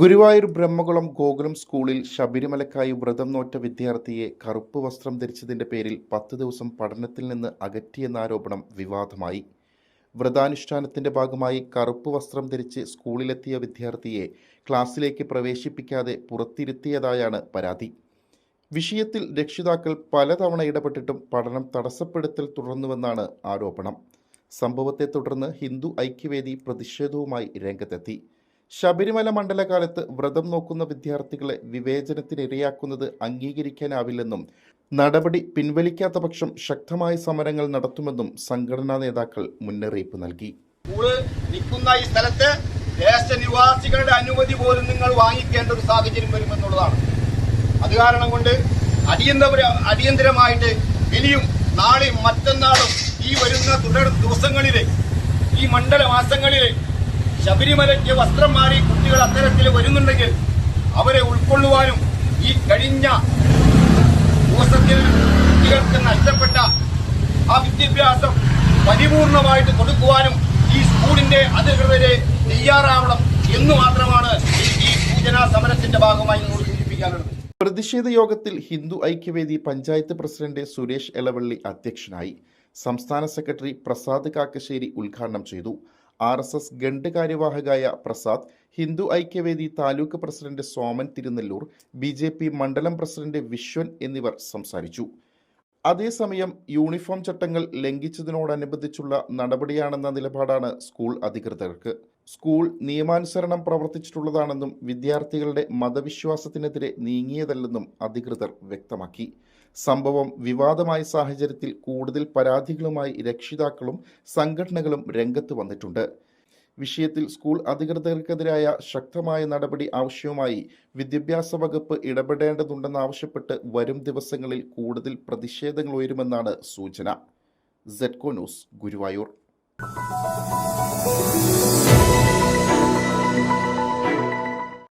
ഗുരുവായൂർ ബ്രഹ്മകുളം ഗോകുലം സ്കൂളിൽ ശബരിമലക്കായി വ്രതം നോറ്റ വിദ്യാർത്ഥിയെ കറുപ്പ് വസ്ത്രം ധരിച്ചതിന്റെ പേരിൽ പത്ത് ദിവസം പഠനത്തിൽ നിന്ന് അകറ്റിയെന്ന ആരോപണം വിവാദമായി. വ്രതാനുഷ്ഠാനത്തിന്റെ ഭാഗമായി കറുപ്പ് വസ്ത്രം ധരിച്ച് സ്കൂളിലെത്തിയ വിദ്യാർത്ഥിയെ ക്ലാസ്സിലേക്ക് പ്രവേശിപ്പിക്കാതെ പുറത്തിരുത്തിയതായാണ് പരാതി. വിഷയത്തിൽ രക്ഷിതാക്കൾ പലതവണ ഇടപെട്ടിട്ടും പഠനം തടസ്സപ്പെടുത്തൽ തുടർന്നുവെന്നാണ് ആരോപണം. സംഭവത്തെ തുടർന്ന് ഹിന്ദു ഐക്യവേദി പ്രതിഷേധവുമായി രംഗത്തെത്തി. ശബരിമല മണ്ഡലകാലത്ത് വ്രതം നോക്കുന്ന വിദ്യാർത്ഥികളെ വിവേചനത്തിനിരയാക്കുന്നത് അംഗീകരിക്കാനാവില്ലെന്നും നടപടി പിൻവലിക്കാത്ത പക്ഷം ശക്തമായ സമരങ്ങൾ നടത്തുമെന്നും സംഘടനാ നേതാക്കൾ മുന്നറിയിപ്പ് നൽകി. നിൽക്കുന്ന ഈ സ്ഥലത്ത് ദേശനിവാസികളുടെ അനുമതി പോലും നിങ്ങൾ വാങ്ങിക്കേണ്ട ഒരു സാഹചര്യം വരുമെന്നുള്ളതാണ്. അത് കാരണം കൊണ്ട് അടിയന്തര അടിയന്തരമായിട്ട് ഇനിയും നാളെയും മറ്റന്നാളും ഈ വരുന്ന തുടർ ദിവസങ്ങളിലെ ഈ മണ്ഡല മാസങ്ങളിലെ ശബരിമലയ്ക്ക് വസ്ത്രം മാറി കുട്ടികൾ അത്തരത്തിൽ വരുന്നുണ്ടെങ്കിൽ അവരെ ഉൾക്കൊള്ളുവാനും ഈ കഴിഞ്ഞ ദിവസത്തിൽ കുട്ടികൾക്ക് നഷ്ടപ്പെട്ട ആ വിദ്യാഭ്യാസം പരിപൂർണമായിട്ട് കൊടുക്കുവാനും ഈ സ്കൂളിന്റെ അധികൃതരെ തയ്യാറാവണം എന്ന് മാത്രമാണ് ഈ സൂചനാ സമരത്തിന്റെ ഭാഗമായി സൂചിപ്പിക്കാനുള്ളത്. പ്രതിഷേധ യോഗത്തിൽ ഹിന്ദു ഐക്യവേദി പഞ്ചായത്ത് പ്രസിഡന്റ് സുരേഷ് എലവള്ളി അധ്യക്ഷനായി സംസ്ഥാന സെക്രട്ടറി പ്രസാദ് കാക്കശ്ശേരി ഉദ്ഘാടനം ചെയ്തു. ആർ എസ് എസ് ഗണ്ട് കാര്യവാഹകായ Prasad Hindu Aikyavedi taluk president Soman Thirunellur B J P മണ്ഡലം പ്രസിഡന്റ് വിശ്വൻ എന്നിവർ സംസാരിച്ചു. അതേസമയം യൂണിഫോം ചട്ടങ്ങൾ ലംഘിച്ചതിനോടനുബന്ധിച്ചുള്ള നടപടിയാണെന്ന നിലപാടാണ് സ്കൂൾ അധികൃതർക്ക്. സ്കൂൾ നിയമാനുസരണം പ്രവർത്തിച്ചിട്ടുള്ളതാണെന്നും വിദ്യാർത്ഥികളുടെ മതവിശ്വാസത്തിനെതിരെ നീങ്ങിയതല്ലെന്നും അധികൃതർ വ്യക്തമാക്കി. സംഭവം വിവാദമായ സാഹചര്യത്തിൽ കൂടുതൽ പരാതികളുമായി രക്ഷിതാക്കളും സംഘടനകളും രംഗത്ത് വന്നിട്ടുണ്ട്. വിഷയത്തിൽ സ്കൂൾ അധികൃതർക്കെതിരായ ശക്തമായ നടപടി ആവശ്യവുമായി വിദ്യാഭ്യാസ വകുപ്പ് ഇടപെടേണ്ടതുണ്ടെന്നാവശ്യപ്പെട്ട് വരും ദിവസങ്ങളിൽ കൂടുതൽ പ്രതിഷേധങ്ങൾ ഉയരുമെന്നാണ് സൂചന. സെറ്റ്കോ ന്യൂസ് ഗുരുവായൂർ.